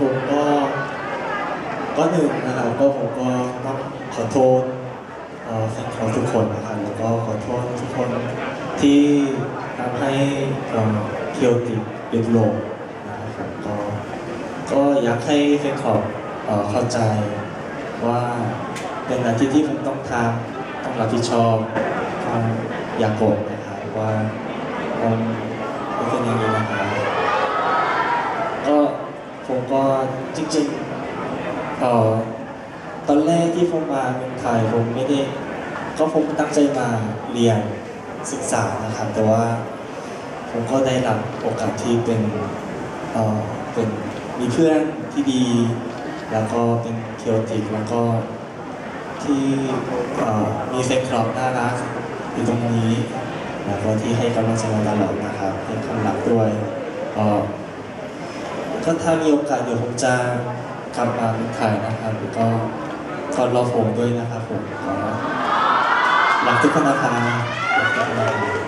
ผมก็ก็หนึ่งนะครับก็ผมก็ต้องขอโทษเอ่อแฟนคลับทุกคนนะครับแล้วก็ขอโทษทุกคนที่ทำให้เอ่อเคียวติดหยุดลงนะครับก็ก็อยากให้แฟนคลับเอ่อเข้าใจว่าเป็นหน้าที่ที่ผมต้องทำต้องรับผิดชอบก็อย่าโกรธนะครับว่า ก็จริงๆเอ่อตอนแรกที่ผมมาเมืองไทยผมไม่ได้ก็ผมตั้งใจมาเรียนศึกษานะครับ แต่ว่าผมก็ได้รับโอกาสที่เป็นเอ่อเป็นมีเพื่อนที่ดี แล้วก็เป็นเคียวติกแล้วก็ที่เอ่อมีแฟนคลับน่ารักอยู่ตรงนี้ แล้วก็ที่ให้กำลังใจมาตลอดนะครับให้คำรักด้วยเอ่อ ก็ถ้ามีโอกาสเดี๋ยวผมจะกลับมาถ่ายนะครับแล้วก็ขอรอผมด้วยนะครับผมขอรักทุกคนนะครับรักทุกคนนะครับ